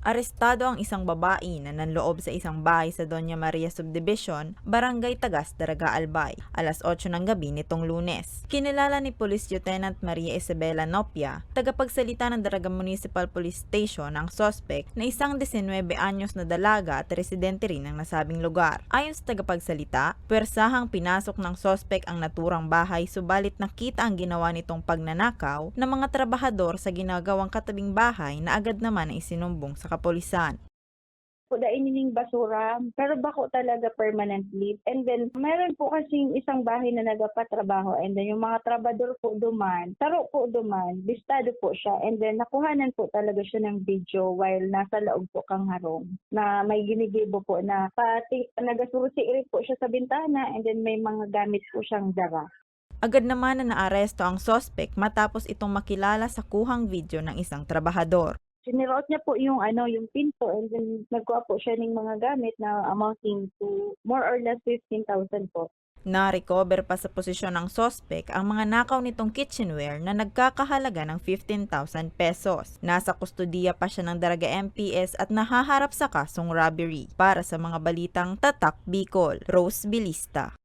Arestado ang isang babae na nanloob sa isang bahay sa Doña Maria Subdivision, Barangay Tagas, Daraga Albay, alas 8 ng gabi nitong lunes. Kinilala ni Police Lieutenant Maria Isabela Nopia, tagapagsalita ng Daraga Municipal Police Station ang sospek na isang 19 anyos na dalaga at residente rin ng nasabing lugar. Ayon sa tagapagsalita, pwersahang pinasok ng sospek ang naturang bahay subalit nakita ang ginawa nitong pagnanakaw ng mga trabahador sa ginagawang katabing bahay na agad naman ay isinumbong sa kapolisan. po inining basura, pero bako talaga permanently. And then, meron po kasing isang bahay na nagapatrabaho and then yung mga trabador po duman, taro po duman, bistado po siya and then nakuhanan po talaga siya ng video while nasa loob po kang harong na may ginigibo po na pati nagasurusi rin po siya sa bintana and then may mga gamit po siyang dara. Agad naman na naaresto ang sospek matapos itong makilala sa kuhang video ng isang trabahador. Sinirot niya po yung ano yung pinto and then nagkuha po siya ng mga gamit na amounting to more or less 15,000 po. Na-recover pa sa posisyon ng sospek ang mga nakaw nitong kitchenware na nagkakahalaga ng 15,000 pesos. Nasa kustodiya pa siya ng Daraga MPS at nahaharap sa kasong robbery. Para sa mga balitang Tatak Bicol, Rose Bilista.